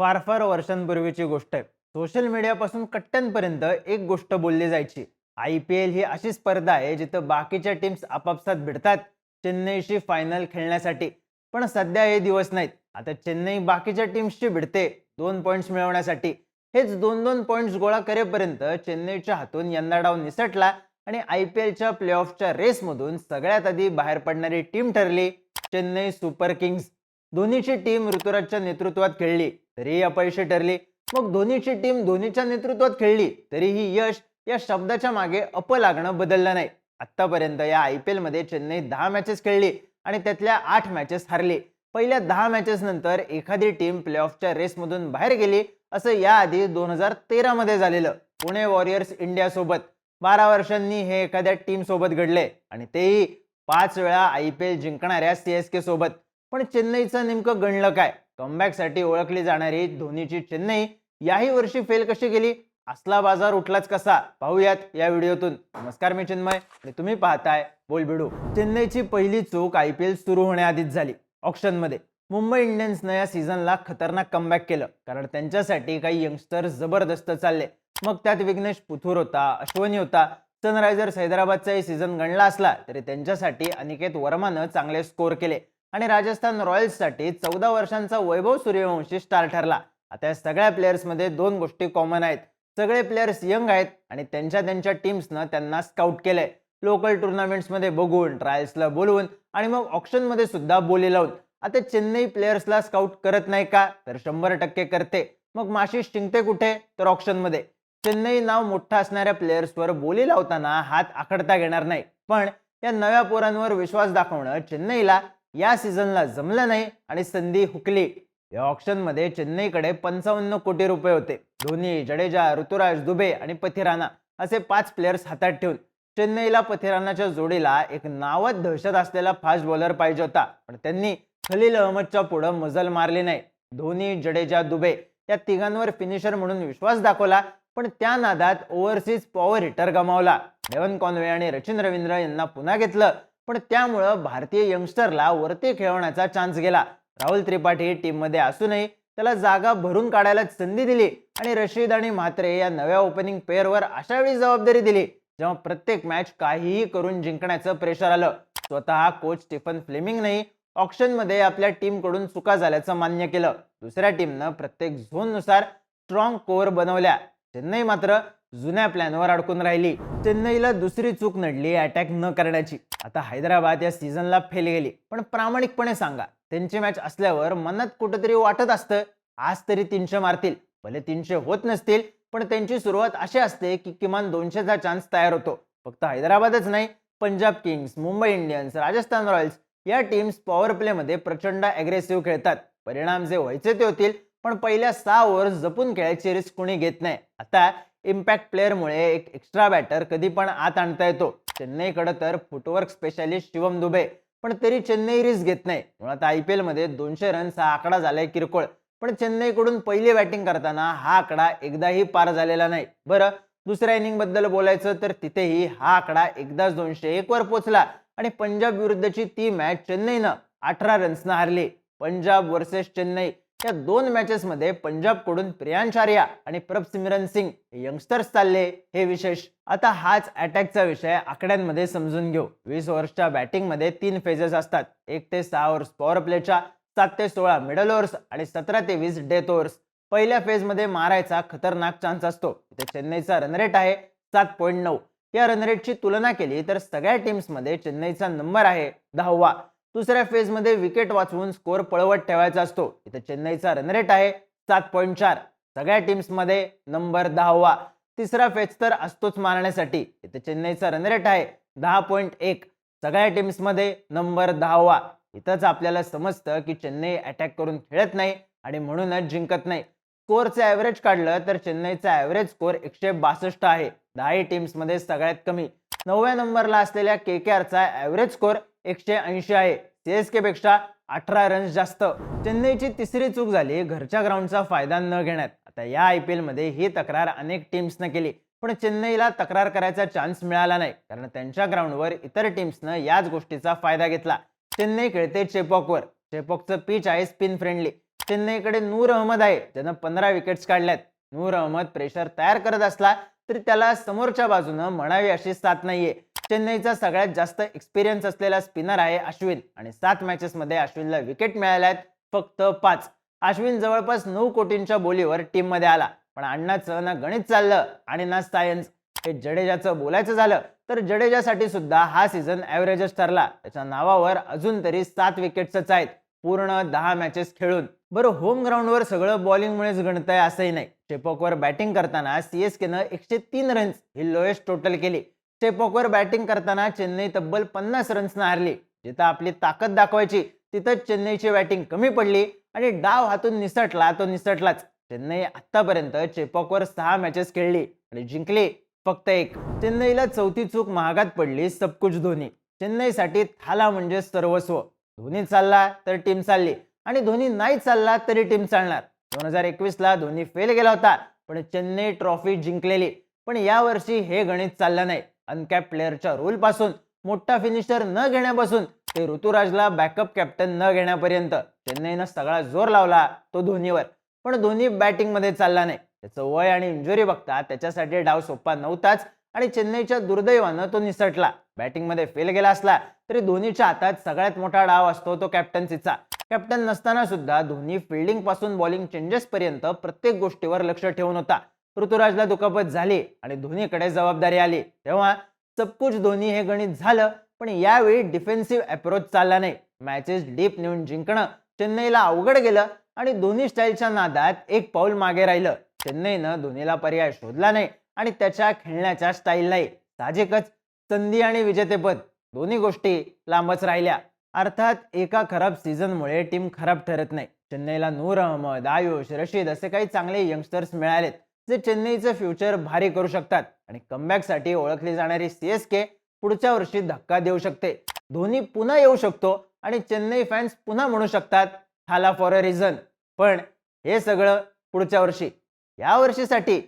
फार फार वर्षांपूर्वीची गोष्ट आहे. सोशल मीडियापासून कट्ट्यांपर्यंत एक गोष्ट बोलली जायची. आय पी एल ही अशी स्पर्धा आहे जिथं बाकीच्या टीम्स आपापसात भिडतात चेन्नईशी फायनल खेळण्यासाठी. पण सध्या हे दिवस नाहीत. आता चेन्नई बाकीच्या टीम्सशी भिडते दोन पॉईंट्स मिळवण्यासाठी. हेच दोन दोन पॉईंट्स गोळा करेपर्यंत चेन्नईच्या हातून यंदा डाव निसटला आणि आय पी एलच्या प्लेऑफच्या रेसमधून सगळ्यात आधी बाहेर पडणारी टीम ठरली चेन्नई सुपर किंग्स. धोनीची टीम ऋतुराजच्या नेतृत्वात खेळली तरीही अपयशी ठरली. मग धोनीची टीम धोनीच्या नेतृत्वात खेळली तरीही यश या शब्दाच्या मागे अप लागणं बदललं नाही. आतापर्यंत या आय पी एलमध्ये चेन्नई दहा मॅचेस खेळली आणि त्यातल्या आठ मॅचेस हारली. पहिल्या दहा मॅचेस नंतर एखादी टीम प्लेऑफच्या रेसमधून बाहेर गेली असं याआधी दोन हजार तेरा मध्ये झालेलं पुणे वॉरियर्स इंडियासोबत बारा वर्षांनी हे एखाद्या टीम सोबत घडले आणि तेही पाच वेळा आय पी एल जिंकणाऱ्या सी एस के सोबत. पण चेन्नईचं नेमकं गणलं काय? कमबॅकसाठी ओळखली जाणारी धोनीची चेन्नई याही वर्षी फेल कशी गेली असला बाजार उठलाच कसा? पाहूयात या व्हिडिओतून. नमस्कार मी चिन्मय आणि तुम्ही पाहताय बोल भिडू चेन्नईची पहिली चूक आय पी एल सुरू होण्याआधीच झाली. ऑप्शनमध्ये मुंबई इंडियन्सनं या सीझनला खतरनाक कमबॅक केलं. कारण त्यांच्यासाठी काही यंगस्टर जबरदस्त चालले. मग त्यात विघ्नेश पुथूर होता अश्वनी होता. सनरायझर्स हैदराबादचाही सीझन गणला असला तरी त्यांच्यासाठी अनिकेत वर्मानं चांगले स्कोर केले. आणि राजस्थान रॉयल्ससाठी चौदा वर्षांचा वैभव सूर्यवंशी स्टार ठरला. आता या सगळ्या प्लेयर्समध्ये दोन गोष्टी कॉमन आहेत. सगळे प्लेयर्स यंग आहेत आणि त्यांच्या त्यांच्या टीम्सनं त्यांना स्काउट केलंय. लोकल टुर्नामेंट्समध्ये बघून ट्रायल्सला बोलवून आणि मग ऑप्शनमध्ये सुद्धा बोली लावून. आता चेन्नई प्लेयर्सला स्काउट करत नाही का? तर शंभर टक्के करते. मग माशी शिंकते कुठे? तर ऑप्शनमध्ये चेन्नई नाव मोठं असणाऱ्या प्लेयर्सवर बोली लावताना हात आखडता घेणार नाही. पण या नव्या पोरांवर विश्वास दाखवणं चेन्नईला या सीझनला जमलं नाही आणि संधी हुकली. या ऑप्शनमध्ये चेन्नईकडे पंचावन्न कोटी रुपये होते. धोनी जडेजा ऋतुराज दुबे आणि पथिराना असे पाच प्लेयर्स हातात ठेवून चेन्नईला पथिरानाच्या जोडीला एक नावात दहशत असलेला फास्ट बॉलर पाहिजे होता. पण त्यांनी खलील अहमदच्या पुढं मजल मारली नाही. धोनी जडेजा दुबे या तिघांवर फिनिशर म्हणून विश्वास दाखवला पण त्या नादात ओव्हरसीज पॉवर हिटर गमावला. डेव्हन कॉनवे आणि रचिन रवींद्र यांना पुन्हा घेतलं. पण त्यामुळं भारतीय यंगस्टरला वरती खेळवण्याचा चान्स गेला. राहुल त्रिपाठी टीममध्ये असूनही त्याला जागा भरून काढायला संधी दिली आणि रशीद आणि म्हात्रे या नव्या ओपनिंग पेअरवर अशा वेळी जबाबदारी दिली जेव्हा प्रत्येक मॅच काहीही करून जिंकण्याचं प्रेशर आलं. स्वतः कोच स्टीफन फ्लेमिंगनेही ऑप्शनमध्ये आपल्या टीमकडून चुका झाल्याचं मान्य केलं. दुसऱ्या टीमनं प्रत्येक झोननुसार स्ट्रॉंग कोअर बनवल्या. चेन्नई मात्र जुन्या प्लॅनवर अडकून राहिली. चेन्नईला दुसरी चूक नडली अटॅक न करण्याची. आता हैदराबाद या सीझनला फेल गेली. पण प्रामाणिकपणे सांगा त्यांची मॅच असल्यावर मनात कुठेतरी वाटत असतं आज तरी तीनशे मारतील. भले तीनशे होत नसतील पण त्यांची सुरुवात अशी असते की किमान दोनशेचा चान्स तयार होतो. फक्त हैदराबादच नाही Punjab Kings Mumbai Indians Rajasthan Royals या टीम्स पॉवर प्लेमध्ये प्रचंड अग्रेसिव्ह खेळतात. परिणाम जे व्हायचे ते होतील पण पहिल्या सहा ओव्हर्स जपून खेळायची रिस्क कोणी घेत नाही. आता इम्पॅक्ट प्लेअरमुळे एक एक्स्ट्रा बॅटर कधी पण आत आणता येतो. चेन्नईकडे तर फुटवर्क स्पेशालिस्ट शिवम दुबे पण तरी चेन्नई रिस्क घेत नाही. मुळात आय पी एलमध्ये दोनशे रन्स हा आकडा झालाय किरकोळ. पण चेन्नईकडून पहिली बॅटिंग करताना हा आकडा एकदाही पार झालेला नाही. बरं दुसऱ्या इनिंगबद्दल बोलायचं तर तिथेही हा आकडा एकदाच दोनशे एक वर पोचला आणि पंजाब विरुद्धची ती मॅच चेन्नईनं अठरा रन्सनं हारली. पंजाब वर्सेस चेन्नई. या दोन मॅचेसमध्ये पंजाबकडून प्रियांश आर्या आणि प्रभसिमरन सिंग यंगस्टर्स चालले. हे विशेष आता हाच अटॅकचा विषय आकड्यांमध्ये समजून घेऊ. वीस ओव्हर्सच्या बॅटिंगमध्ये तीन फेजेस असतात. एक ते सहा ओव्हर्स पॉवर प्लेच्या सात ते सोळा मिडल ओव्हर्स आणि सतरा ते वीस डेथ ओव्हर्स पहिल्या फेजमध्ये मारायचा खतरनाक चान्स असतो. इथे चेन्नईचा रन रेट आहे सात पॉईंट नऊ. या रन रेटची तुलना केली तर सगळ्या टीम्समध्ये चेन्नईचा नंबर आहे दहावा. दुसऱ्या फेजमध्ये विकेट वाचवून स्कोअर पळवत ठेवायचा असतो. इथं चेन्नईचा रन रेट आहे सात पॉईंट चार. सगळ्या टीम्समध्ये नंबर दहावा. तिसरा फेज तर असतोच मारण्यासाठी. इथं चेन्नईचा रन रेट आहे दहा पॉईंट एक. सगळ्या टीम्समध्ये नंबर दहावा. इथंच आपल्याला समजतं की चेन्नई अटॅक करून खेळत नाही आणि म्हणूनच जिंकत नाही. स्कोअरचं ॲव्हरेज काढलं तर चेन्नईचा ॲव्हरेज स्कोअर एकशे बासष्ट आहे. दहाही टीम्समध्ये सगळ्यात कमी. नवव्या नंबरला असलेल्या के के आरचा ॲव्हरेज स्कोअर एकशे ऐंशी आहे. सी केपेक्षा पेक्षा अठरा रन्स जास्त. चेन्नईची तिसरी चूक झाली घरच्या ग्राउंडचा फायदा न घेण्यात. आता या आय पी एलमध्ये ही तक्रार अनेक टीम्सनं केली पण चेन्नईला तक्रार करायचा चान्स मिळाला नाही कारण त्यांच्या ग्राउंडवर इतर टीम्सनं याच गोष्टीचा फायदा घेतला. चेन्नई खेळते चेपॉकवर. चेपॉकचं पिच आहे स्पिन फ्रेंडली चेन्नईकडे नूर अहमद आहे ज्यानं पंधरा विकेट्स काढल्यात. नूर अहमद प्रेशर तयार करत असला तरी त्याला समोरच्या बाजूनं म्हणावी अशी साथ नाहीये. चेन्नईचा सगळ्यात जास्त एक्सपिरियन्स असलेला स्पिनर आहे अश्विन. आणि सात मॅचेसमध्ये अश्विनला विकेट मिळाल्या आहेत फक्त पाच. अश्विन जवळपास नऊ कोटींच्या बोलीवर टीममध्ये आला. पण अण्णाचं ना गणित चाललं आणि ना सायन्स हे जडेजाचं बोलायचं झालं. तर जडेजासाठी सुद्धा हा सीझन ॲव्हरेजच ठरला. त्याच्या नावावर अजून तरी सात विकेट्सच आहेत. पूर्ण दहा मॅचेस खेळून. बरं होम ग्राउंडवर सगळं बॉलिंगमुळेच गणत आहे असंही नाही. चेपॉकवर बॅटिंग करताना सीएसकेनं एकशे तीन रन्स ही लोएस्ट टोटल केली. चेपॉकवर बॅटिंग करताना चेन्नई तब्बल पन्नास रन्सनं हारली. जिथं आपली ताकद दाखवायची तिथं चेन्नईची बॅटिंग कमी पडली आणि डाव हातून निसटला तो निसटलाच. चेन्नई आतापर्यंत चेपॉकवर सहा मॅचेस खेळली आणि जिंकली फक्त एक. चेन्नईला चौथी चूक महागात पडली सबकुच धोनी. चेन्नईसाठी थाला म्हणजे सर्वस्व. धोनी चालला तर टीम चालली आणि धोनी नाही चालला तरी टीम चालणार. दोन हजार एकवीसला धोनी फेल गेला होता पण चेन्नई ट्रॉफी जिंकलेली. पण यावर्षी हे गणित चाललं नाही. अनकॅप प्लेअरच्या रोलपासून मोठा फिनिशर न घेण्यापासून ते ऋतुराजला बॅकअप कॅप्टन न घेण्यापर्यंत चेन्नईनं सगळा जोर लावला तो धोनीवर. पण धोनी बॅटिंगमध्ये चालला नाही. त्याचं वय आणि इंजुरी बघता त्याच्यासाठी डाव सोपा नव्हताच आणि चेन्नईच्या दुर्दैवानं तो निसटला. बॅटिंगमध्ये फेल गेला असला तरी धोनीच्या हातात सगळ्यात मोठा डाव असतो तो कॅप्टन्सीचा कॅप्टन नसताना सुद्धा धोनी फिल्डिंगपासून बॉलिंग चेंजेस पर्यंत प्रत्येक गोष्टीवर लक्ष ठेवून होता. ऋतुराजला दुखापत झाली आणि धोनीकडे जबाबदारी आली. तेव्हा सबकुच धोनी हे गणित झालं पण यावेळी डिफेन्सिव्ह अप्रोच चालला नाही. मॅचेस डीप नेऊन जिंकणं चेन्नईला अवघड गेलं आणि दोन्ही स्टाईलच्या नादात एक पाऊल मागे राहिलं. चेन्नईनं धोनीला पर्याय शोधला नाही आणि त्याच्या खेळण्याच्या स्टाईल नाही साहजिकच संधी आणि विजेतेपद दोन्ही गोष्टी लांबच राहिल्या. अर्थात एका खराब सीझनमुळे टीम खराब ठरत नाही. चेन्नईला नूर अहमद आयुष रशीद असे काही चांगले यंगस्टर्स मिळालेत. जे चेन्नईचं फ्युचर भारी करू शकतात आणि कमबॅकसाठी ओळखली जाणारी सीएसके पुढच्या वर्षी धक्का देऊ शकते. धोनी पुन्हा येऊ शकतो आणि चेन्नई फॅन्स पुन्हा म्हणू शकतात हाला फॉर अ रिझन पण हे सगळं पुढच्या वर्षी. या वर्षीसाठी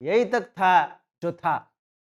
यही तक था जो था.